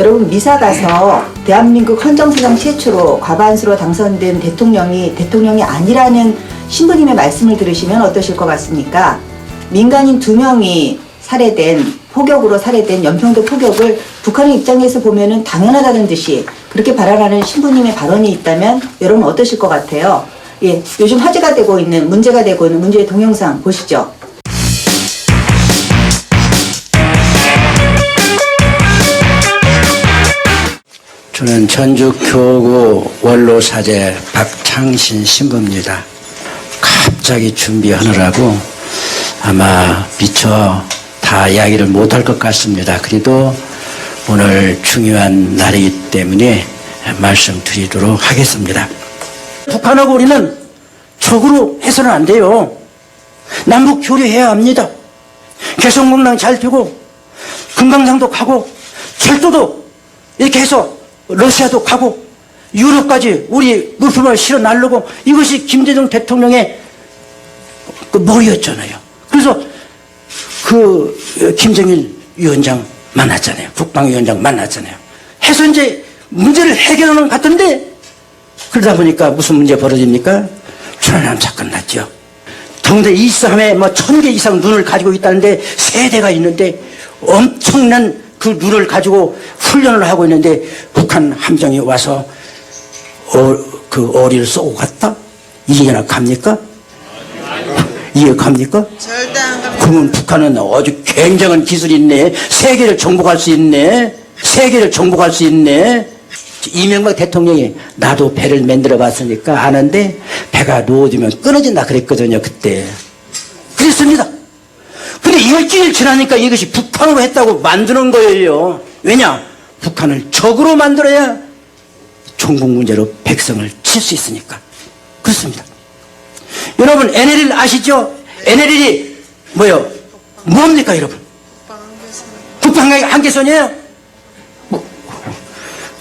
여러분 미사 가서 대한민국 헌정사상 최초로 과반수로 당선된 대통령이 대통령이 아니라는 신부님의 말씀을 들으시면 어떠실 것 같습니까? 민간인 두 명이 살해된 포격으로 살해된 연평도 포격을 북한의 입장에서 보면은 당연하다는 듯이 그렇게 발언하는 신부님의 발언이 있다면 여러분 어떠실 것 같아요? 예, 요즘 화제가 되고 있는 문제가 되고 있는 문제의 동영상 보시죠. 저는 전주 교구 원로 사제 박창신 신부입니다. 갑자기 준비하느라고 아마 미처 다 이야기를 못할 것 같습니다. 그래도 오늘 중요한 날이기 때문에 말씀드리도록 하겠습니다. 북한하고 우리는 적으로 해서는 안 돼요. 남북 교류해야 합니다. 개성공단 잘 되고 금강산도 가고 철도도 이렇게 해서 러시아도 가고 유럽까지 우리 물품을 실어 날르고 이것이 김대중 대통령의 그 머리였잖아요. 그래서 그 어, 김정일 위원장 만났잖아요. 국방위원장 만났잖아요. 해서 이제 문제를 해결하는 것 같은데 그러다 보니까 무슨 문제 벌어집니까? 천안함 사건 났죠. 동대 23에 뭐 천 개 이상 눈을 가지고 있다는데 세대가 있는데 엄청난 그 눈을 가지고 훈련을 하고 있는데 북한 함정이 와서 어, 그 어리를 쏘고 갔다? 이해나 갑니까? 이해 갑니까? 절대 안 갑니다. 그러면 북한은 아주 굉장한 기술이 있네. 세계를 정복할 수 있네. 세계를 정복할 수 있네. 이명박 대통령이 나도 배를 만들어 봤으니까 아는데 배가 놓아지면 끊어진다 그랬거든요, 그때. 그랬습니다. 일주일 지나니까 이것이 북한으로 했다고 만드는 거예요. 왜냐? 북한을 적으로 만들어야 종국 문제로 백성을 칠 수 있으니까. 그렇습니다. 여러분 NLL 아시죠? NLL이 뭐요? 뭡니까 여러분? 국방의 한계선이에요? 뭐,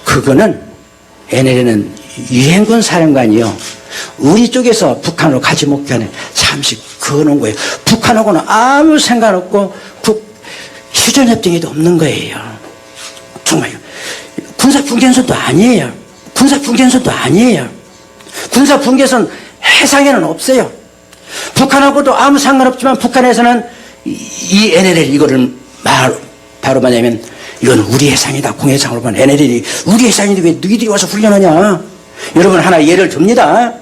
그거는 NLL은 유행군 사령관이요. 우리 쪽에서 북한으로 가지 못하는 잠시 그어놓은 거예요. 북한하고는 아무 상관 없고 국 휴전협정에도 없는 거예요. 정말요. 군사분계선도 아니에요. 군사분계선도 아니에요. 군사분계선 해상에는 없어요. 북한하고도 아무 상관없지만 북한에서는 이- 이 NLL 이거를 말, 바로 뭐냐면 이건 우리 해상이다. 공해상으로 보면 NLL이 우리 해상인데 왜 너희들이 와서 훈련하냐. 여러분 하나 예를 듭니다.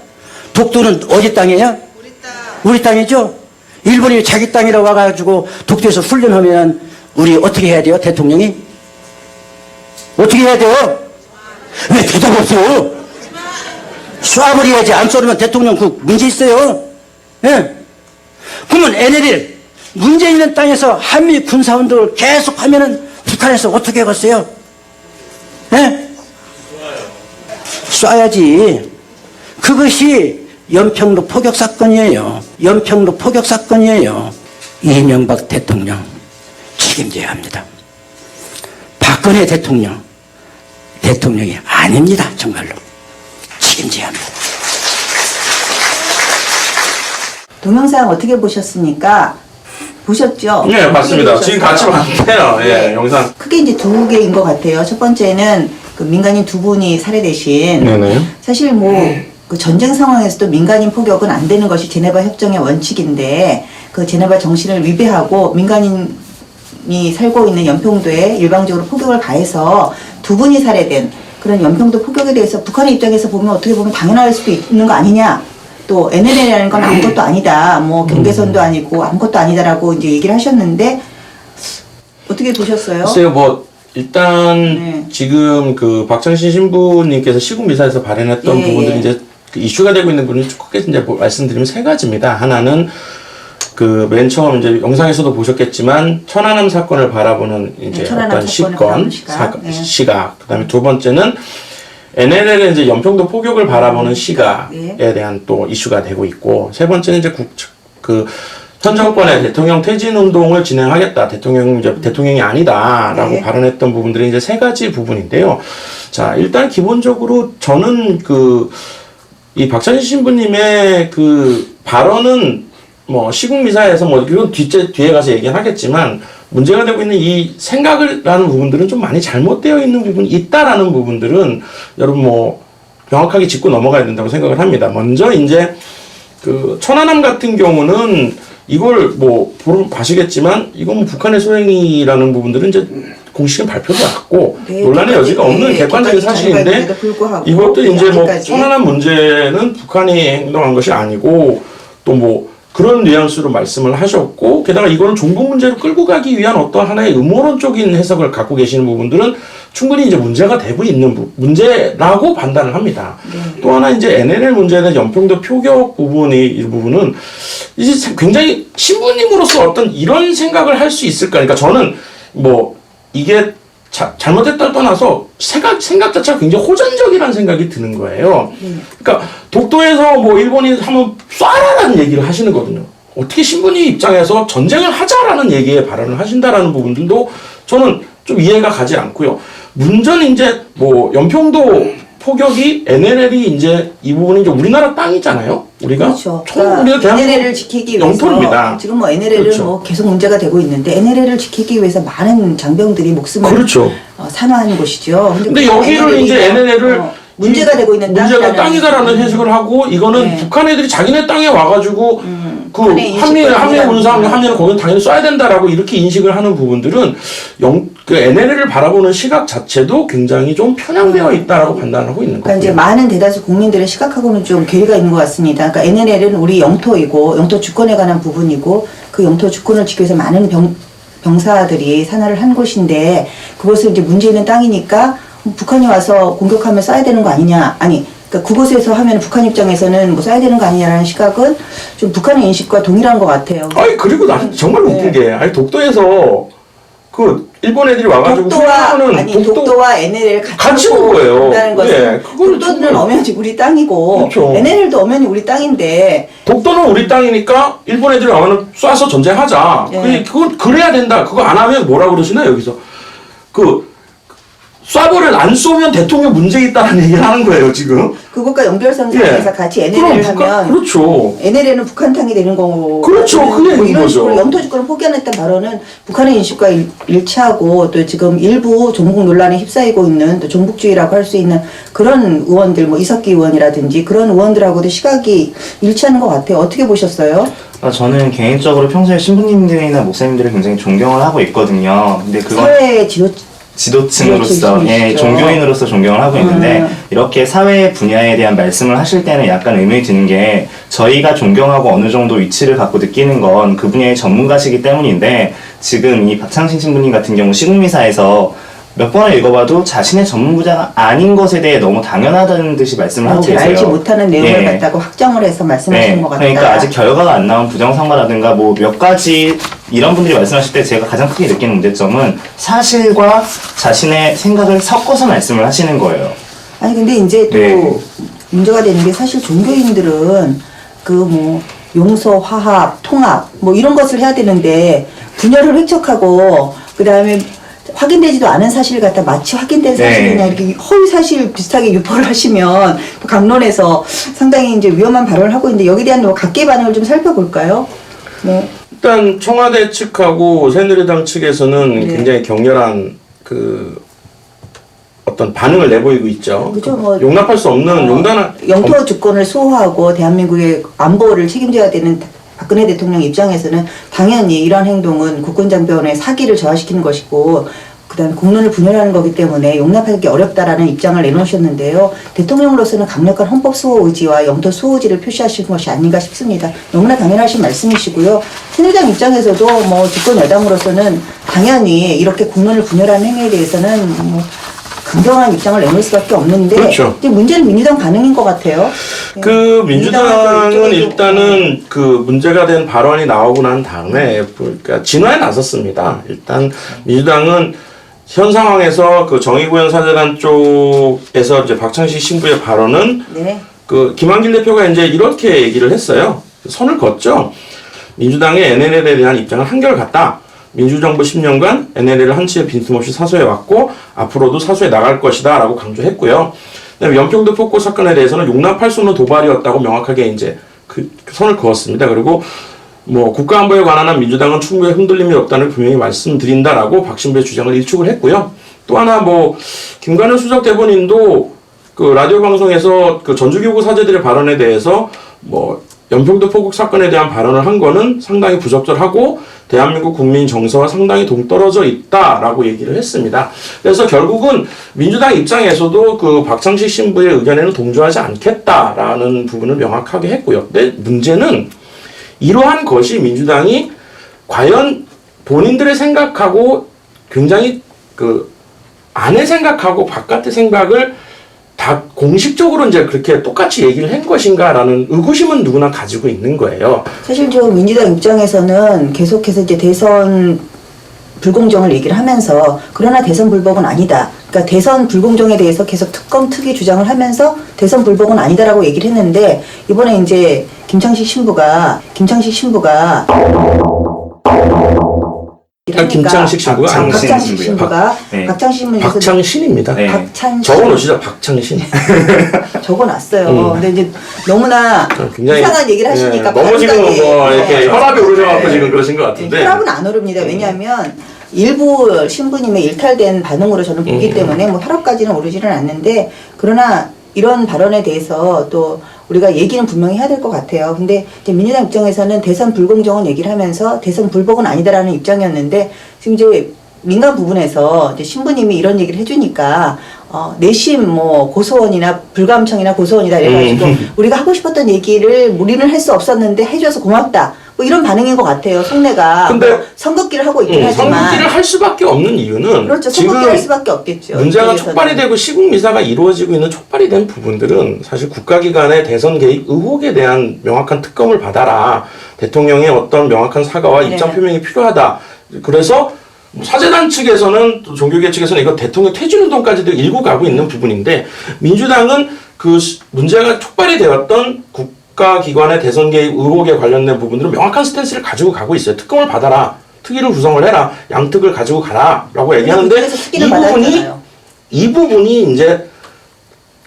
독도는 어디 땅이에요? 우리 딸 우리 땅이죠? 일본이 자기 땅이라 와가지고 독도에서 훈련하면 우리 어떻게 해야 돼요? 대통령이? 어떻게 해야 돼요? 왜 대답 없어? 쏴버려야지. 안 쏘면 대통령 그 문제 있어요. 예. 그러면 NLL 문제 있는 땅에서 한미 군사운동을 계속 하면은 북한에서 어떻게 하겠어요? 예? 쏴야지. 그것이 연평도 포격 사건이에요. 연평도 포격 사건이에요. 이명박 대통령 책임져야 합니다. 박근혜 대통령 대통령이 아닙니다. 정말로 책임져야 합니다. 동영상 어떻게 보셨습니까? 보셨죠? 네, 맞습니다. 지금 같이? 봤는데요. 예, 네. 영상. 크게 이제 두 개인 것 같아요. 첫 번째는 그 민간인 두 분이 살해되신 네네. 사실 뭐 그 전쟁 상황에서도 민간인 포격은 안 되는 것이 제네바 협정의 원칙인데 그 제네바 정신을 위배하고 민간인이 살고 있는 연평도에 일방적으로 포격을 가해서 두 분이 살해된 그런 연평도 포격에 대해서 북한의 입장에서 보면 어떻게 보면 당연할 수도 있는 거 아니냐. 또 NLL이라는 건 아무것도 아니다. 뭐 경계선도 아니고 아무것도 아니다라고 이제 얘기를 하셨는데 어떻게 보셨어요? 글쎄요, 뭐, 일단, 네. 지금 그 박정신 신부님께서 시국 미사에서 발행했던 예, 부분들이 예. 이제 그 이슈가 되고 있는 부분이 크게 이제 뭐 말씀드리면 세 가지입니다. 하나는 그 맨 처음 이제 영상에서도 보셨겠지만 천안함 사건을 바라보는 이제 네, 천안함 어떤 사건을 시건, 바라보는 시각. 네. 시각. 그다음에 두 번째는 NLL의 이제 연평도 포격을 바라보는 시각에 네. 대한 또 이슈가 되고 있고 세 번째는 이제 국, 그, 현 정권의 대통령 퇴진 운동을 진행하겠다. 대통령, 이제 대통령이 아니다라고 네. 발언했던 부분들이 이제 세 가지 부분인데요. 자, 일단 기본적으로 저는 그, 이 박찬희 신부님의 그 발언은 뭐 시국 미사에서 뭐 이건 뒤째 뒤에 가서 얘기하겠지만 문제가 되고 있는 이 생각을 라는 부분들은 좀 많이 잘못되어 있는 부분이 있다라는 부분들은 여러분 뭐 명확하게 짚고 넘어가야 된다고 생각을 합니다. 먼저 이제 그 천안함 같은 경우는 이걸 뭐 보러 봐시겠지만 이건 뭐 북한의 소행이라는 부분들은 이제 공식은 발표도 났고 네, 논란의 객관적- 여지가 없는 네, 객관적인 객관적 사실인데 이것도 이제 뭐. 천안함 문제는 북한이 행동한 것이 아니고 또뭐 그런 뉘앙스로 말씀을 하셨고 게다가 이거는 종북 문제로 끌고 가기 위한 어떤 하나의 음모론적인 해석을 갖고 계시는 부분들은 충분히 이제 문제가 되고 있는 부, 문제라고 판단을 합니다. 네. 또 하나 이제 NLL 대한 연평도 표격 부분이 이 부분은 이제 굉장히 신부님으로서 어떤 이런 생각을 할 수 있을까? 그러니까 저는 뭐 이게 자, 잘못했다를 떠나서 생각, 생각 자체가 굉장히 호전적이라는 생각이 드는 거예요. 그러니까 독도에서 뭐 일본이 하면 쏴라라는 얘기를 하시는 거거든요. 어떻게 신분이 입장에서 전쟁을 하자라는 얘기에 발언을 하신다라는 부분들도 저는 좀 이해가 가지 않고요. 문제는 이제 뭐 연평도 포격이 NLL이 이제 이 부분이 이제 우리나라 땅이잖아요. 우리가 그렇죠. 그러니까 NLL을 지키기 위해서 영토입니다. 지금 뭐 NLL은 그렇죠. 뭐 계속 문제가 되고 있는데 NLL을 지키기 위해서 많은 장병들이 목숨을 그렇죠. 어, 산화한 곳이죠. 근데 여기를 이제 NLL을 어, 문제가 되고 있는 문제가 땅이다라는 해석을 하고 이거는 네. 음, 북한 애들이 자기네 땅에 와가지고 그 함리 함리 동일한 운상 부분. 함리는 거기는 당연히 쏴야 된다라고 이렇게 인식을 하는 부분들은 영, 그 NLL을 바라보는 시각 자체도 굉장히 좀 편향되어 있다라고 판단하고 있는 그러니까 이제. 많은 대다수 국민들의 시각하고는 좀 괴리가 있는 것 같습니다. 그러니까 NLL은 우리 영토이고 영토 주권에 관한 부분이고 그 영토 주권을 지키기 위해서 많은 병, 병사들이 산화를 한 곳인데 그것을 이제 문제 있는 땅이니까 북한이 와서 공격하면 쏴야 되는 거 아니냐 아니 그러니까 그곳에서 하면 북한 입장에서는 뭐 쏴야 되는 거 아니냐라는 시각은 좀 북한의 인식과 동일한 것 같아요. 아니 그리고 나 정말 네. 웃긴 게 아니 독도에서 그 일본 애들이 와가지고 독도와 수행하는 아니 독도 와 NLL 같이, 같이 본 거예요. 것은 예, 그거는 독도는 정말- 엄연히 우리 땅이고 그렇죠. NLL도 엄연히 우리 땅인데 독도는 우리 땅이니까 일본 애들이 와면 쏴서 전쟁하자. 예. 그게 그건 그래야 된다. 그거 안 하면 뭐라 그러시나 여기서 그 쏴버려 안 쏘면 대통령 문제 있다는 얘기를 하는 거예요 지금. 그것과 연결선상에서 같이 NLL을 예. 그럼 북한- 하면 그렇죠. NLL은 북한 땅이 되는 거고 그렇죠. 그게 뭐 있는 이런 거죠. 식으로 영토 주권을 포기하겠다는 발언은 북한의 인식과 일, 일치하고 또 지금 일부 종북 논란에 휩싸이고 있는 또 종북주의라고 할 수 있는 그런 의원들 뭐 이석기 의원이라든지 그런 의원들하고도 시각이 일치하는 것 같아요. 어떻게 보셨어요? 아, 저는 개인적으로 평소에 신부님들이나 목사님들을 굉장히 존경을 하고 있거든요. 근데 그건 사회 지도 지도층으로서. 예, 종교인으로서 존경을 하고 있는데, 음. 이렇게 사회 분야에 대한 말씀을 하실 때는 약간 의문이 드는 게, 저희가 존경하고 어느 정도 위치를 갖고 느끼는 건 그 분야의 전문가시기 때문인데, 지금 이 박창신 신부님 같은 경우 시국미사에서 몇 번을 읽어봐도 자신의 전문 분야가 아닌 것에 대해 너무 당연하다는 듯이 말씀을 하고 뭐 계세요. 알지 못하는 내용을 예. 갖다고 확정을 해서 말씀하시는 네, 것 같다. 그러니까 아직 결과가 안 나온 부정상과라든가 뭐 몇 가지 이런 분들이 말씀하실 때 제가 가장 크게 느끼는 문제점은 사실과 자신의 생각을 섞어서 말씀을 하시는 거예요. 아니 근데 이제 또 네. 문제가 되는 게 사실 종교인들은 그 뭐 용서, 화합, 통합 뭐 이런 것을 해야 되는데 분열을 획척하고 그 다음에 확인되지도 않은 사실 갖다 마치 확인된 네. 사실이냐 이렇게 허위 사실 비슷하게 유포를 하시면 또 강론에서 상당히 이제 위험한 발언을 하고 있는데 여기에 대한 뭐 각계 반응을 좀 살펴볼까요? 네. 일단 청와대 측하고 새누리당 측에서는 네. 굉장히 격렬한 그 어떤 반응을 내보이고 있죠. 그죠, 뭐, 용납할 수 없는 어, 용단한 영토 주권을 수호하고 대한민국의 안보를 책임져야 되는 박근혜 대통령 입장에서는 당연히 이러한 행동은 국군장병의 사기를 저하시키는 것이고 그다음에 국론을 분열하는 거기 때문에 용납하기 어렵다라는 입장을 내놓으셨는데요. 대통령으로서는 강력한 헌법 수호 의지와 영토 수호 의지를 표시하신 것이 아닌가 싶습니다. 너무나 당연하신 말씀이시고요. 새누리당 입장에서도 뭐 집권 여당으로서는 당연히 이렇게 국론을 분열하는 행위에 대해서는 뭐 강경한 입장을 내놓을 수밖에 없는데 그렇죠. 이제 문제는 민주당 반응인 것 같아요. 그 민주당하고 민주당은 일단은 그 문제가 된 발언이 나오고 난 다음에 그러니까 진화에 나섰습니다. 일단 민주당은 현 상황에서 그 정의구현 사재단 쪽에서 이제 박창식 신부의 발언은 네. 그 김한길 대표가 이제 이렇게 얘기를 했어요. 선을 걷죠. 민주당의 NLL에 대한 입장은 한결같다. 민주정부 10년간 NLL을 한치의 빈틈없이 사수해 왔고 앞으로도 사수해 나갈 것이다 라고 강조했고요. 그다음에 연평도 폭고 사건에 대해서는 용납할 수 없는 도발이었다고 명확하게 이제 그 선을 그었습니다. 그리고 뭐 국가안보에 관한 한 민주당은 충분히 흔들림이 없다는 분명히 말씀드린다라고 박신배 주장을 일축을 했고요. 또 하나 뭐 김관현 수석 대변인도 그 라디오 방송에서 그 전주교구 사제들의 발언에 대해서 뭐 연평도 포국 사건에 대한 발언을 한 거는 상당히 부적절하고 대한민국 국민 정서와 상당히 동떨어져 있다라고 얘기를 했습니다. 그래서 결국은 민주당 입장에서도 그 박창식 신부의 의견에는 동조하지 않겠다라는 부분을 명확하게 했고요. 근데 문제는 이러한 것이 민주당이 과연 본인들의 생각하고 굉장히 그 안의 생각하고 바깥의 생각을 다 공식적으로 이제 그렇게 똑같이 얘기를 한 것인가라는 의구심은 누구나 가지고 있는 거예요. 사실 저 민주당 입장에서는 계속해서 이제 대선 불공정을 얘기를 하면서 그러나 대선 불복은 아니다. 그러니까 대선 불공정에 대해서 계속 특검 특위 주장을 하면서 대선 불복은 아니다라고 얘기를 했는데 이번에 이제 김창식 신부가 김창식 신부가 아, 김창식 신부가 아니, 박창식 박창식 신부요. 신부가 박- 네. 박창식 신부에서 박창신입니다. 네. 박찬 적어놓으시죠, 박창신. 적어놨어요. 음. 근데 이제 너무나 굉장히 이상한 얘기를 하시니까 예, 너무 지금 뭐 이렇게 네. 혈압이 오르셔갖고 네. 지금 그러신 것 같은데. 혈압은 안 오릅니다. 왜냐하면 일부 신부님의 일탈된 반응으로 저는 보기 음. 때문에 뭐 혈압까지는 오르지는 않는데 그러나 이런 발언에 대해서 또 우리가 얘기는 분명히 해야 될 것 같아요. 근데 민주당 입장에서는 대선 불공정은 얘기를 하면서 대선 불복은 아니다라는 입장이었는데 지금 이제 민간 부분에서 이제 신부님이 이런 얘기를 해주니까 어, 내심 뭐 고소원이나 불감청이나 고소원이다 이래가지고 음. 우리가 하고 싶었던 얘기를 우리는 할 수 없었는데 해줘서 고맙다. 뭐 이런 반응인 것 같아요. 속내가 근데- 뭐 선긋기를 하고 있긴 음, 하지만 선긋기를 할 수밖에 없는 이유는 그렇죠. 지금 선긋기 할 수밖에 없겠죠. 문제가 이쪽에서는. 촉발이 되고 시국 미사가 이루어지고 있는 촉발이 된 부분들은 사실 국가기관의 대선 개입 의혹에 대한 명확한 특검을 받아라. 대통령의 어떤 명확한 사과와 네. 입장 표명이 필요하다. 그래서 사재단 측에서는 또 종교계 측에서는 이거 대통령 퇴진 운동까지도 일고 가고 있는 부분인데 민주당은 그 시- 문제가 촉발이 되었던 국 가기관의 대선 개입 의혹에 관련된 부분들은 명확한 스탠스를 가지고 가고 있어요. 특검을 받아라. 특위를 구성을 해라. 양특을 가지고 가라 라고 얘기하는데 그래서 특기를 이 부분이. 이 부분이 이제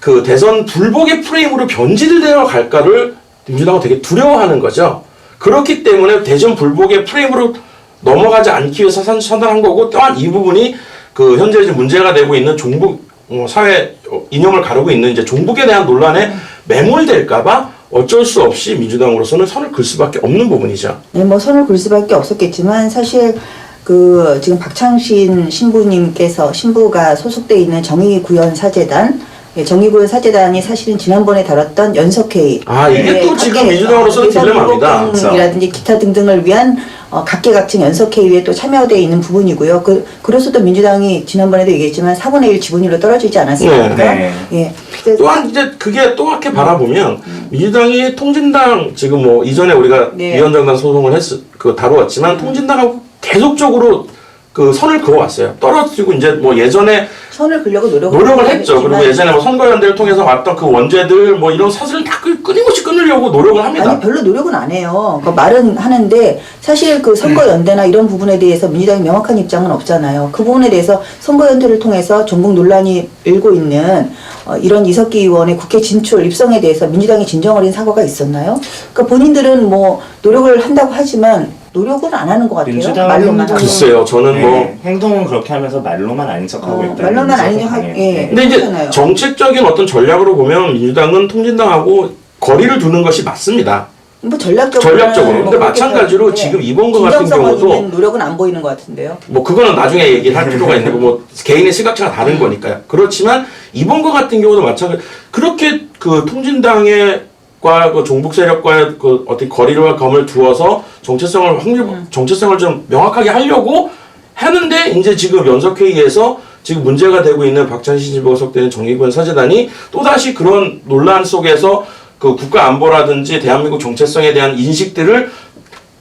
그 대선 불복의 프레임으로 변질되어 갈까를 민주당은 되게 두려워하는 거죠. 그렇기 때문에 대선 불복의 프레임으로 넘어가지 않기 위해서 선- 선언한 거고 또한 이 부분이 그 현재 이제 문제가 되고 있는 종북 어, 사회 어, 이념을 가르고 있는 이제 종북에 대한 논란에 매몰될까봐 어쩔 수 없이 민주당으로서는 선을 글 수밖에 없는 부분이죠. 네, 뭐 선을 글 수밖에 없었겠지만 사실 그 지금 박창신 신부님께서 신부가 소속돼 있는 정의구현 사재단 예, 정의구현 사재단이 사실은 지난번에 다뤘던 연석회의 아, 이게 또 지금 민주당으로서는 딜레마입니다. 이라든지 기타 등등을 위한 어, 각계각층 연석회의에 또 참여되어 있는 부분이고요. 그 그래서도 민주당이 지난번에도 얘기했지만 4분의 1 지분율로 떨어지지 않았습니까? 네, 예. 그래서 또한 이제 그게 또하게 바라보면 민주당이 통진당 지금 뭐 이전에 우리가 네. 위원장단 소송을 했, 그 다루었지만 통진당하고 계속적으로 그 선을 그어왔어요. 떨어지고 이제 뭐 예전에 선을 그려고 노력을 노력을 했죠. 그리고 예전에 뭐 선거연대를 통해서 왔던 그 원죄들 뭐 이런 사슬을 다 끊- 끊임없이 끊으려고 노력을 합니다. 아니 별로 노력은 안 해요. 그 말은 하는데 사실 그 선거 연대나 이런 부분에 대해서 민주당이 명확한 입장은 없잖아요. 그 부분에 대해서 선거 연대를 통해서 전국 논란이 일고 있는 어, 이런 이석기 의원의 국회 진출 입성에 대해서 민주당이 진정 어린 사과가 있었나요? 그러니까 본인들은 뭐 노력을 한다고 하지만 노력은 안 하는 것 같아요. 민주당은 말로만 하고. 글쎄요, 저는 네, 뭐 행동은 그렇게 하면서 말로만 아닌 척하고 어, 있다. 말로만 아닌 척 하- 예. 근데 이제 그렇잖아요. 정책적인 어떤 전략으로 보면 민주당은 통진당하고 거리를 두는 것이 맞습니다. 뭐 전략적으로 전략적으로. 근데 마찬가지로 지금 이번 거 같은 경우도 노력은 안 보이는 것 같은데요. 뭐 그거는 나중에 얘기를 할 필요가 있는 거고 뭐 개인의 시각차가 다른 거니까요. 그렇지만 이번 거 같은 경우도 마찬가지. 그렇게 그 통진당의 과그 종북 세력과의 그 어떤 거리와 검을 두어서 정체성을 확립 정체성을 좀 명확하게 하려고 하는데 이제 지금 연석회의에서 지금 문제가 되고 있는 박찬신 지부가 속되는 정의군 사재단이 또다시 그런 논란 속에서 그 국가 안보라든지 대한민국 정체성에 대한 인식들을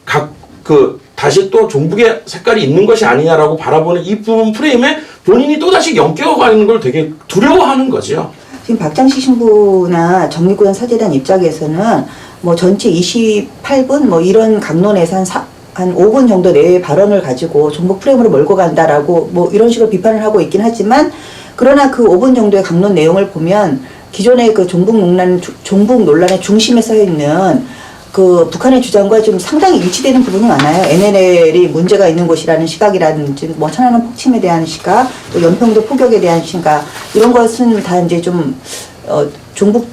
각 그 다시 또 종북의 색깔이 있는 것이 아니냐라고 바라보는 이 부분 프레임에 본인이 또다시 연결가는 걸 되게 두려워하는 거죠. 지금 박장식 신부나 정리구현 사재단 입장에서는 뭐 전체 28분 뭐 이런 강론에서 한, 사, 한 5분 정도 내외의 발언을 가지고 종북 프레임으로 몰고 간다라고 뭐 이런 식으로 비판을 하고 있긴 하지만 그러나 그 5분 정도의 강론 내용을 보면 기존의 그 종북 논란, 종북 논란의 중심에 서 있는 그 북한의 주장과 좀 상당히 일치되는 부분이 많아요. NLL이 문제가 있는 곳이라는 시각이라든지 뭐 천안함 폭침에 대한 시각, 또 연평도 포격에 대한 시각 이런 것은 다 이제 좀 어, 종북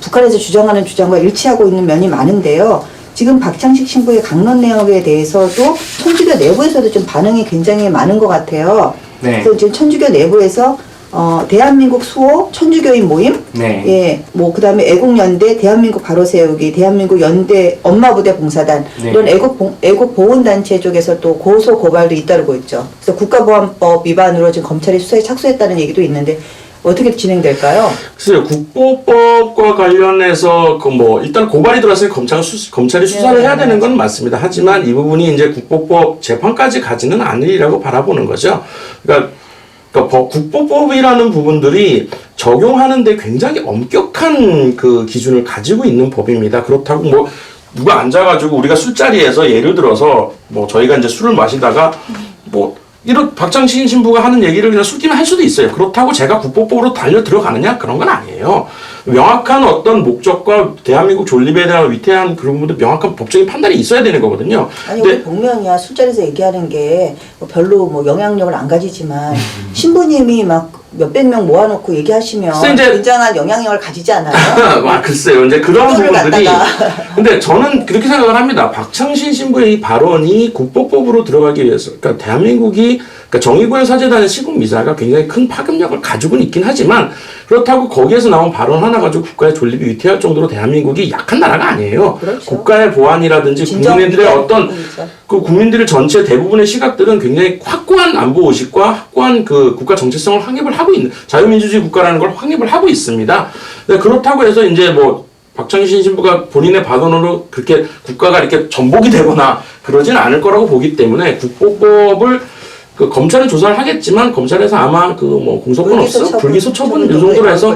북한에서 주장하는 주장과 일치하고 있는 면이 많은데요. 지금 박창식 신부의 강론 내역에 대해서도 천주교 내부에서도 좀 반응이 굉장히 많은 것 같아요. 네. 그래서 지금 천주교 내부에서 어, 대한민국 수호 천주교인 모임, 네. 예, 뭐 그다음에 애국연대, 대한민국 바로 세우기, 대한민국 연대 엄마부대 봉사단 네. 이런 애국 봉- 애국 보훈 단체 쪽에서 또 고소 고발도 잇따르고 있죠. 그래서 국가보안법 위반으로 지금 검찰이 수사에 착수했다는 얘기도 있는데 어떻게 진행될까요? 글쎄요, 국보법과 관련해서 그 뭐 일단 고발이 들어왔으니 검찰 수, 검찰이 수사를 네, 해야 네, 되는 네. 건 맞습니다. 하지만 이 부분이 이제 국보법 재판까지 가지는 않으리라고 바라보는 거죠. 그러니까, 그러니까 법- 국보법이라는 부분들이 적용하는데 굉장히 엄격한 그 기준을 가지고 있는 법입니다. 그렇다고 뭐 누가 앉아가지고 우리가 술자리에서 예를 들어서 뭐 저희가 이제 술을 마시다가 뭐 이런 박장신 신부가 하는 얘기를 그냥 술김에 할 수도 있어요. 그렇다고 제가 국보법으로 달려 들어가느냐 그런 건 아니에요. 명확한 어떤 목적과 대한민국 존립에 대한 위태한 그런 부분들 명확한 법적인 판단이 있어야 되는 거거든요. 아니 근데 우리 복면이야 술자리에서 얘기하는 게뭐 별로 뭐 영향력을 안 가지지만 신부님이 막 몇백 명 모아놓고 얘기하시면 이제- 굉장한 영향력을 가지지 않아요? 아, 글쎄요. 이제 그런 부분들이. 근데 저는 그렇게 생각을 합니다. 박창신 신부의 이 발언이 국보법으로 들어가기 위해서, 그러니까 대한민국이, 그러니까 정의구현 사재단의 시국 미사가 굉장히 큰 파급력을 가지고는 있긴 하지만, 그렇다고 거기에서 나온 발언 하나 가지고 국가의 존립이 위태할 정도로 대한민국이 약한 나라가 아니에요. 그렇죠. 국가의 보안이라든지 국민들의 어떤. 그 국민들의 전체 대부분의 시각들은 굉장히 확고한 안보 의식과 확고한 그 국가 정체성을 확립을 하고 있는 자유민주주의 국가라는 걸 확립을 하고 있습니다. 근데 그렇다고 해서 이제 뭐 박창신 신부가 본인의 발언으로 그렇게 국가가 이렇게 전복이 되거나 그러지는 않을 거라고 보기 때문에 국보법을 그 검찰은 조사를 하겠지만 검찰에서 아마 그 뭐 공소권 없어 불기소 처분 이 정도로 해서.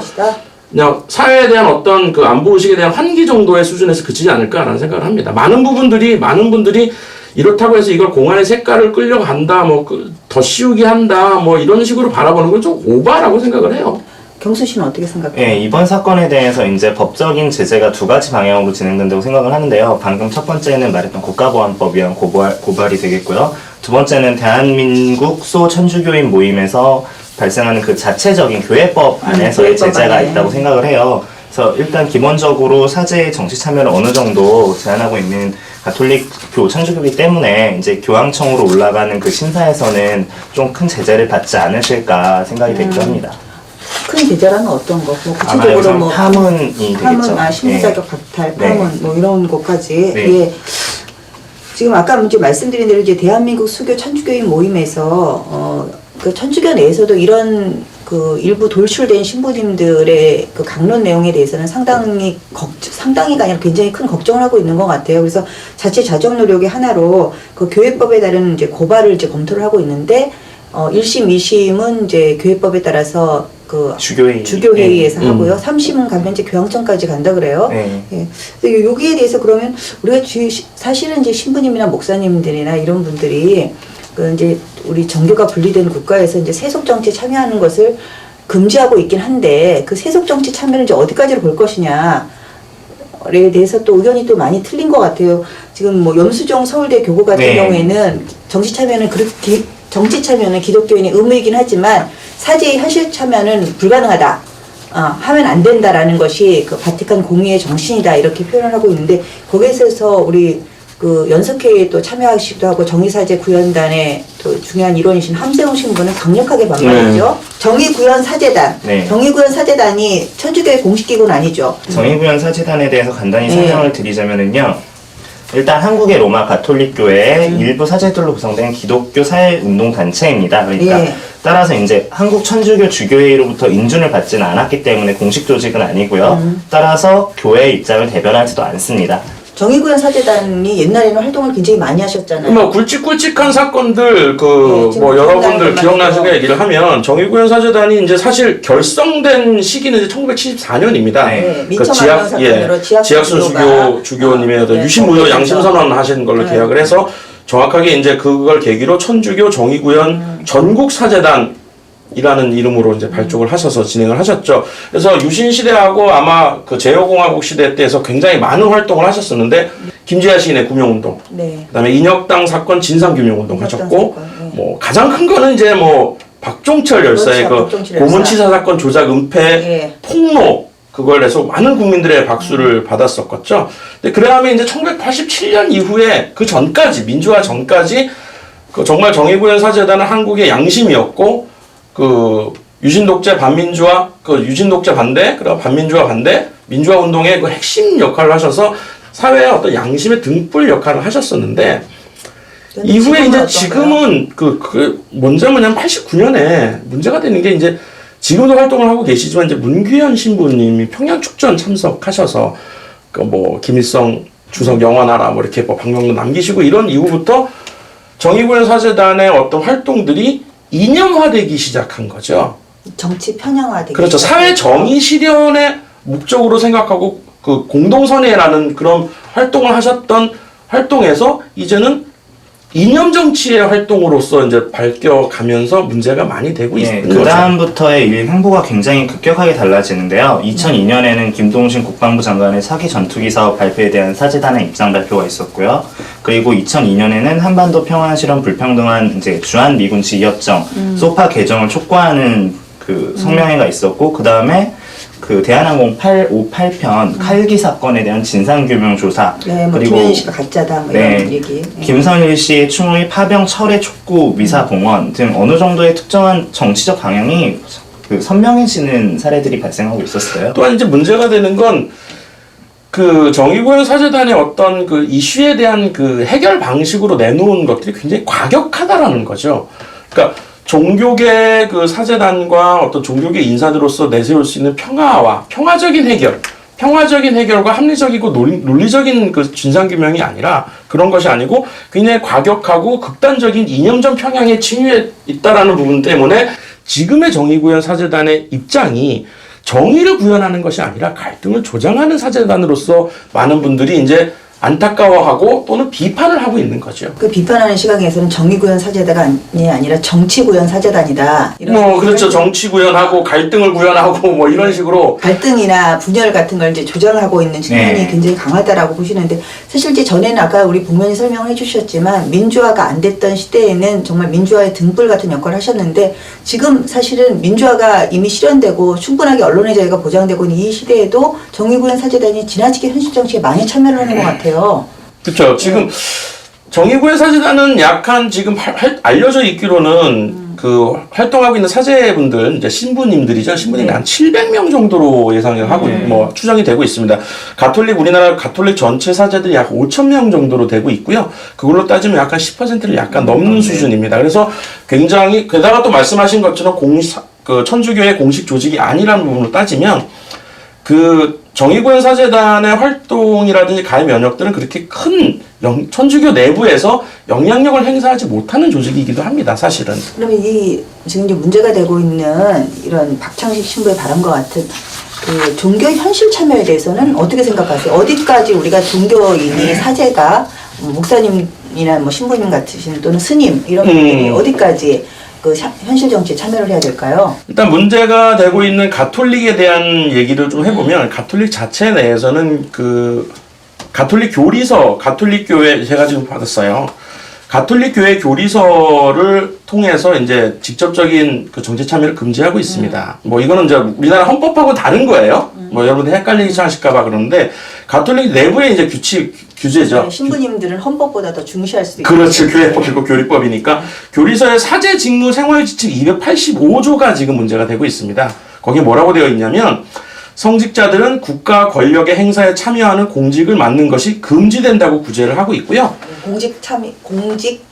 그냥 사회에 대한 어떤 그 안보 의식에 대한 환기 정도의 수준에서 그치지 않을까라는 생각을 합니다. 많은 부분들이 많은 분들이 이렇다고 해서 이걸 공안의 색깔을 끌려간다, 뭐 더 씌우게 한다, 뭐 이런 식으로 바라보는 건 좀 오바라고 생각을 해요. 경수 씨는 어떻게 생각해요? 예, 이번 사건에 대해서 이제 법적인 제재가 두 가지 방향으로 진행된다고 생각을 하는데요. 방금 첫 번째는 말했던 국가보안법 위한 고발, 고발이 되겠고요. 두 번째는 대한민국 소 천주교인 모임에서 발생하는 그 자체적인 교회법 안에서의 교회법 제재가 안에. 있다고 생각을 해요. 그래서 일단 기본적으로 사제의 정치 참여를 어느 정도 제한하고 있는 가톨릭 교 천주교이기 때문에 이제 교황청으로 올라가는 그 심사에서는 좀 큰 제재를 받지 않으실까 생각이 되기도 합니다. 큰 계절하면 어떤 거? 뭐 아마 구체적으로 여기서 뭐 파문이 되겠죠. 파문, 아 예. 심리자격 박탈, 네. 파문 뭐 이런 것까지 네. 예. 지금 아까 이제 말씀드린 대로 이제 대한민국 수교 천주교인 모임에서 어 그 천주교 내에서도 이런 그 일부 돌출된 신부님들의 그 강론 내용에 대해서는 상당히 걱 상당히가 아니라 굉장히 큰 걱정을 하고 있는 것 같아요. 그래서 자체 자정 노력의 하나로 그 교회법에 따른 이제 고발을 이제 검토를 하고 있는데 어 1심, 2심은 이제 교회법에 따라서 그 주교회의 주교회의에서 음. 하고요. 3심은 가면 이제 교황청까지 간다 그래요. 네. 예. 근데 여기에 대해서 그러면 우리가 주, 사실은 이제 신부님이나 목사님들이나 이런 분들이 그 이제 우리 정교가 분리된 국가에서 이제 세속 정치에 참여하는 것을 금지하고 있긴 한데 그 세속 정치 참여를 이제 어디까지로 볼 것이냐. 에 대해서 또 의견이 또 많이 틀린 것 같아요. 지금 뭐 염수정 서울대 교구 같은 네. 경우에는 정치 참여는 그렇게 정치 참여는 기독교인의 의무이긴 하지만 사제의 현실 참여는 불가능하다. 어, 하면 안 된다라는 것이 그 바티칸 공의의 정신이다 이렇게 표현을 하고 있는데 거기에 있어서 우리 그 연석회에 또 참여하시기도 하고 정의사제 구현단의 또 중요한 일원이신 함세웅 신부는 강력하게 반발했죠. 정의구현 사제단, 네. 정의구현 사제단이 천주교의 공식 기구는 아니죠. 정의구현 사제단에 대해서 간단히 네. 설명을 드리자면은요. 일단 한국의 로마 가톨릭 교회의 음. 일부 사제들로 구성된 기독교 사회 운동 단체입니다. 그러니까 예. 따라서 이제 한국 천주교 주교회로부터 인준을 받지는 않았기 때문에 공식 조직은 아니고요. 음. 따라서 교회 입장을 대변하지도 않습니다. 정의구현 사제단이 옛날에는 활동을 굉장히 많이 하셨잖아요. 뭐 굵직굵직한 사건들 그 네, 지금 뭐 여러분들 기억나시는 얘기를 하면 정의구현 사재단이 이제 사실 결성된 시기는 이제 1974년입니다. 네, 민청환경 사건으로 지학순 지학순 주교가 주교 주교님의 아, 어떤 네, 유신무효 거기에서. 양심 선언 하신 걸로 네. 계약을 해서 정확하게 이제 그걸 계기로 천주교 정의구현 음. 전국 사재단 이라는 이름으로 이제 발족을 하셔서 진행을 하셨죠. 그래서 유신 시대하고 아마 그 제여공화국 시대 때에서 굉장히 많은 활동을 하셨었는데 김지아 시인의 구명운동, 네. 그다음에 인혁당 사건 진상규명운동 하셨고 사건, 네. 뭐 가장 큰 거는 이제 뭐 박종철 열사의 그렇죠, 그 박종철 열사. 고문치사 사건 조작 은폐 예. 폭로 그걸 해서 많은 국민들의 박수를 받았었겠죠. 근데 그다음에 이제 1987년 이후에 그 전까지 민주화 전까지 그 정말 정의구현 사재단은 한국의 양심이었고 그 유신 독재 반민주화 그 유신 독재 반대 그리고 반민주화 반대 민주화 운동의 그 핵심 역할을 하셔서 사회의 어떤 양심의 등불 역할을 하셨었는데 이후에 이제? 지금은 그, 그, 먼저 뭐냐면 89년에 문제가 되는 게 이제 지금도 활동을 하고 계시지만 이제 문규현 신부님이 평양 축전 참석하셔서 그 뭐 김일성 주석 영원하라 뭐 이렇게 뭐 방명도 남기시고 이런 이후부터 정의구현 사재단의 어떤 활동들이 이념화되기 시작한 거죠. 정치 편향화되기 그렇죠. 사회 정의 실현의 목적으로 생각하고 그 공동선회라는 그런 활동을 하셨던 활동에서 이제는 이념 정치의 활동으로서 이제 밝혀가면서 문제가 많이 되고 예, 있는 그 거죠. 다음부터의 일 행보가 굉장히 급격하게 달라지는데요. 2002년에는 김동신 국방부 장관의 사기 전투기 사업 발표에 대한 사재단의 입장 발표가 있었고요. 그리고 2002년에는 한반도 평화 실험 불평등한 이제 주한 미군 지협정 소파 개정을 촉구하는 그 성명회가 있었고 그 다음에 그 대한항공 858편 칼기 사건에 대한 진상 규명 조사 네, 뭐 김현희 씨가 가짜다 뭐 네. 이런 얘기. 네. 김선일 씨의 추모의 파병 철회 촉구 미사 봉헌 등 어느 정도의 특정한 정치적 방향이 그 선명해지는 사례들이 발생하고 있었어요. 또한 이제 문제가 되는 건 그 정의구현 사재단의 어떤 그 이슈에 대한 그 해결 방식으로 내놓은 것들이 굉장히 과격하다라는 거죠. 그러니까 종교계 그 사재단과 어떤 종교계 인사들로서 내세울 수 있는 평화와 평화적인 해결, 평화적인 해결과 합리적이고 논리, 논리 적인 그 진상규명이 아니라 그런 것이 아니고 굉장히 과격하고 극단적인 이념적 평양에 침유해 있다라는 부분 때문에 지금의 정의구현 사재단의 입장이 정의를 구현하는 것이 아니라 갈등을 조장하는 사재단으로서 많은 분들이 이제 안타까워하고 또는 비판을 하고 있는 거죠. 그 비판하는 시각에서는 정의구현 사재단이 아니라 정치구현 사재단이다. 이런 뭐 그렇죠. 정치 구현하고 갈등을 구현하고 뭐 이런 식으로 갈등이나 분열 같은 걸 이제 조장하고 있는 측면이 네. 굉장히 강하다라고 보시는데 사실 이제 전에는 아까 우리 부면이 설명을 해주셨지만 민주화가 안 됐던 시대에는 정말 민주화의 등불 같은 역할을 하셨는데 지금 사실은 민주화가 이미 실현되고 충분하게 언론의 자유가 보장되고 있는 이 시대에도 정의구현 사재단이 지나치게 현실 정치에 많이 참여를 하는 것 같아요. 그렇죠. 지금 정의구현 사재단은 약한 지금 할- 할- 알려져 있기로는 그 활동하고 있는 사제분들 이제 신부님들이죠. 신부님이 네. 한 700명 정도로 예상을 하고 네. 뭐 추정이 되고 있습니다. 가톨릭 우리나라 가톨릭 전체 사제들이 약 5천 명 정도로 되고 있고요. 그걸로 따지면 약간 10%를 약간 넘는 네. 수준입니다. 그래서 굉장히 게다가 또 말씀하신 것처럼 공식 그 천주교의 공식 조직이 아니라는 부분으로 따지면 그 정의구현 사재단의 활동이라든지 가입 면역들은 그렇게 큰 영- 천주교 내부에서 영향력을 행사하지 못하는 조직이기도 합니다. 사실은. 그러면 이 지금 이제 문제가 되고 있는 이런 박창식 신부의 바람과 같은 그 종교 현실 참여에 대해서는 어떻게 생각하세요? 어디까지 우리가 종교인이 사제가 뭐 목사님이나 뭐 신부님 같으신 또는 스님 이런 음. 분들이 어디까지 그 샤- 현실 정치에 참여를 해야 될까요? 일단 문제가 되고 있는 가톨릭에 대한 얘기를 좀 해보면 가톨릭 자체 내에서는 그 가톨릭 교리서, 가톨릭 교회 제가 지금 받았어요. 가톨릭 교회 교리서를 통해서 이제 직접적인 그 정치 참여를 금지하고 있습니다. 뭐 이거는 이제 우리나라 헌법하고 다른 거예요. 뭐 여러분들 헷갈리지 하실까봐 그러는데 가톨릭 내부의 이제 규칙 규제죠. 네, 신부님들은 헌법보다 더 중시할 수도 있고 그렇죠. 교회법이고 교리법이니까 교리서의 사제 직무 생활 지칙 285조가 지금 문제가 되고 있습니다. 거기에 뭐라고 되어 있냐면 성직자들은 국가 권력의 행사에 참여하는 공직을 맡는 것이 금지된다고 구제를 하고 있고요. 공직 참여 공직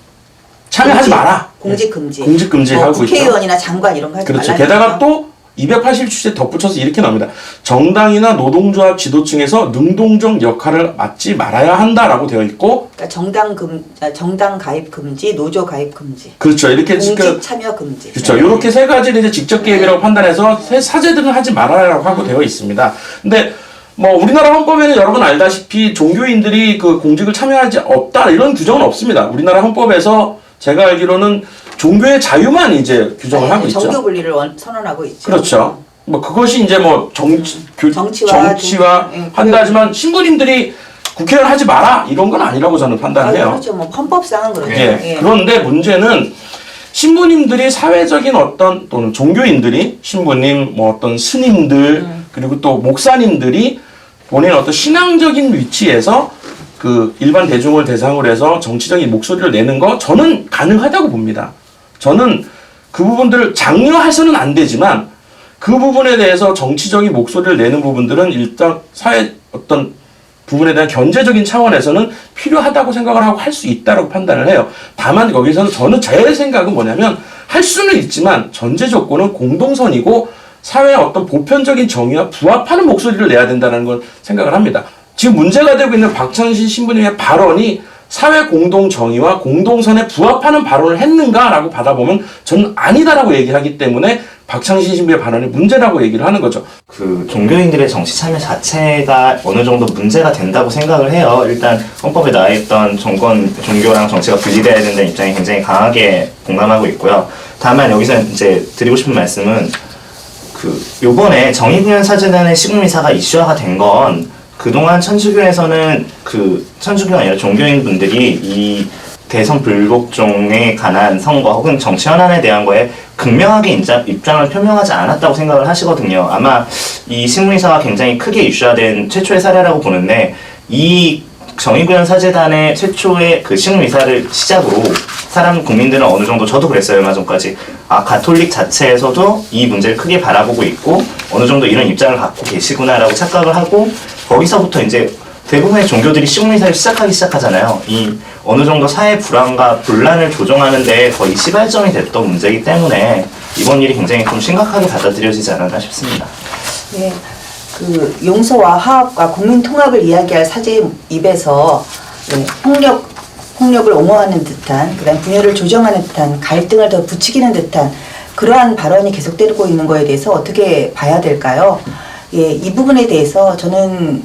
참여하지 금지, 마라. 공직 금지 공직 금지 뭐 하고 있죠. 국회의원이나 장관 이런 거 하지 그렇죠. 말라 게다가 또 287조에 덧붙여서 이렇게 나옵니다. 정당이나 노동조합 지도층에서 능동적 역할을 맡지 말아야 한다라고 되어 있고 그러니까 정당 금 아, 정당 가입 금지, 노조 가입 금지, 그렇죠. 이렇게 공직 참여 금지. 그렇죠. 이렇게 세 가지를 이제 직접 개입이라고 판단해서 세- 사제들은 하지 말아라고 하고 되어 있습니다. 근데 뭐 우리나라 헌법에는 여러분 알다시피 종교인들이 그 공직을 참여하지 없다 이런 규정은 없습니다. 우리나라 헌법에서 제가 알기로는 종교의 자유만 이제 규정을 하고 있죠. 정교 분리를 원- 선언하고 있죠. 그렇죠. 뭐 그것이 이제 뭐 정치, 교, 정치와 정치와 종- 예, 한다지만 신부님들이 국회의원 하지 마라 이런 건 아니라고 저는 아, 판단을 해요. 그렇죠. 뭐 헌법상은 그렇죠. 예. 예. 그런데 문제는 신부님들이 사회적인 어떤 또는 종교인들이 신부님 뭐 어떤 스님들 음. 그리고 또 목사님들이 본인 어떤 신앙적인 위치에서 그 일반 대중을 대상으로 해서 정치적인 목소리를 내는 거 저는 가능하다고 봅니다. 저는 그 부분들을 장려해서는 안 되지만 그 부분에 대해서 정치적인 목소리를 내는 부분들은 일단 사회 어떤 부분에 대한 견제적인 차원에서는 필요하다고 생각을 하고 할 수 있다고 판단을 해요. 다만 거기서는 저는 제 생각은 뭐냐면 할 수는 있지만 전제 조건은 공동선이고 사회의 어떤 보편적인 정의와 부합하는 목소리를 내야 된다는 걸 생각을 합니다. 지금 문제가 되고 있는 박창신 신부님의 발언이 사회 공동 정의와 공동선에 부합하는 발언을 했는가라고 받아보면 저는 아니다라고 얘기하기 때문에 박창신 신부의 발언이 문제라고 얘기를 하는 거죠. 그 종교인들의 정치 참여 자체가 어느 정도 문제가 된다고 생각을 해요. 일단 헌법에 나와 있던 정권, 종교랑 정치가 분리돼야 된다는 입장에 굉장히 강하게 공감하고 있고요. 다만 여기서 이제 드리고 싶은 말씀은 그 요번에 정의구현 사재단의 시국미사가 이슈화가 된건 그동안 천주교에서는 그 천주교가 아니라 종교인 분들이 이 대선 불복종에 관한 선거 혹은 정치 현안에 대한 거에 극명하게 인자, 입장을 표명하지 않았다고 생각을 하시거든요. 아마 이 신문이사가 굉장히 크게 이슈화된 최초의 사례라고 보는데 이 정의구현 사재단의 최초의 그 신문이사를 시작으로 사람 국민들은 어느 정도 저도 그랬어요 얼마 전까지 아 가톨릭 자체에서도 이 문제를 크게 바라보고 있고 어느 정도 이런 입장을 갖고 계시구나라고 착각을 하고 거기서부터 이제 대부분의 종교들이 시국미사를 시작하기 시작하잖아요. 이 어느 정도 사회 불안과 분란을 조정하는데 거의 시발점이 됐던 문제이기 때문에 이번 일이 굉장히 좀 심각하게 받아들여지지 않았나 싶습니다. 예, 그 용서와 화합과 국민 통합을 이야기할 사제 입에서 네, 폭력 폭력을 옹호하는 듯한 그다음 분열을 조정하는 듯한 갈등을 더 부추기는 듯한 그러한 발언이 계속되고 있는 거에 대해서 어떻게 봐야 될까요? 예, 이 부분에 대해서 저는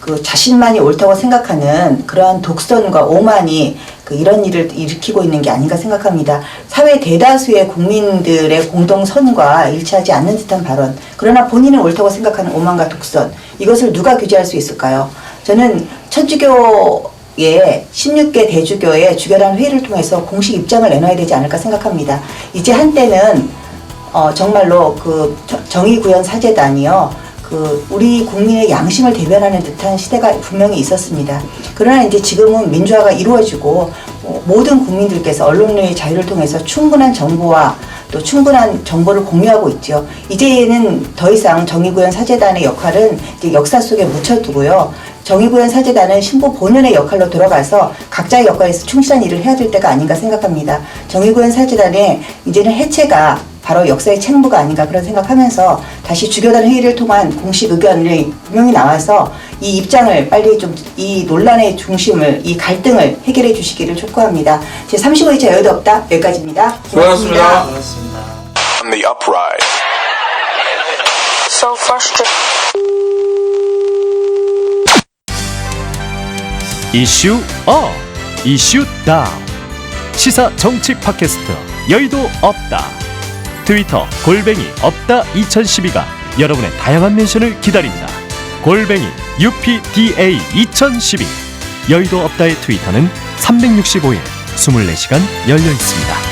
그 자신만이 옳다고 생각하는 그러한 독선과 오만이 그 이런 일을 일으키고 있는 게 아닌가 생각합니다. 사회 대다수의 국민들의 공동선과 일치하지 않는 듯한 발언. 그러나 본인은 옳다고 생각하는 오만과 독선. 이것을 누가 규제할 수 있을까요? 저는 천주교의 16개 대주교의 주결한 회의를 통해서 공식 입장을 내놔야 되지 않을까 생각합니다. 이제 한때는 어, 정말로 그 저- 정의구현 사재단이요. 그 우리 국민의 양심을 대변하는 듯한 시대가 분명히 있었습니다. 그러나 이제 지금은 민주화가 이루어지고 어, 모든 국민들께서 언론의 자유를 통해서 충분한 정보와 또 충분한 정보를 공유하고 있죠. 이제는 더 이상 정의구현 사재단의 역할은 역사 속에 묻혀두고요. 정의구현 사재단은 신부 본연의 역할로 돌아가서 각자의 역할에서 충실한 일을 해야 될 때가 아닌가 생각합니다. 정의구현 사재단의 이제는 해체가 바로 역사의 책무가 아닌가 그런 생각하면서 다시 주교단 회의를 통한 공식 의견이 분명히 나와서 이 입장을 빨리 좀 이 논란의 중심을 이 갈등을 해결해 주시기를 촉구합니다. 제 35일차 여유도 없다 여기까지입니다. 고맙습니다. on the uprise. so frustrated. 이슈 업 이슈 다운 시사 정치 팟캐스트 여의도 없다 트위터 골뱅이 없다 2012가 여러분의 다양한 멘션을 기다린다 골뱅이 UPDA 2012 여의도 없다의 트위터는 365일 24시간 열려 있습니다.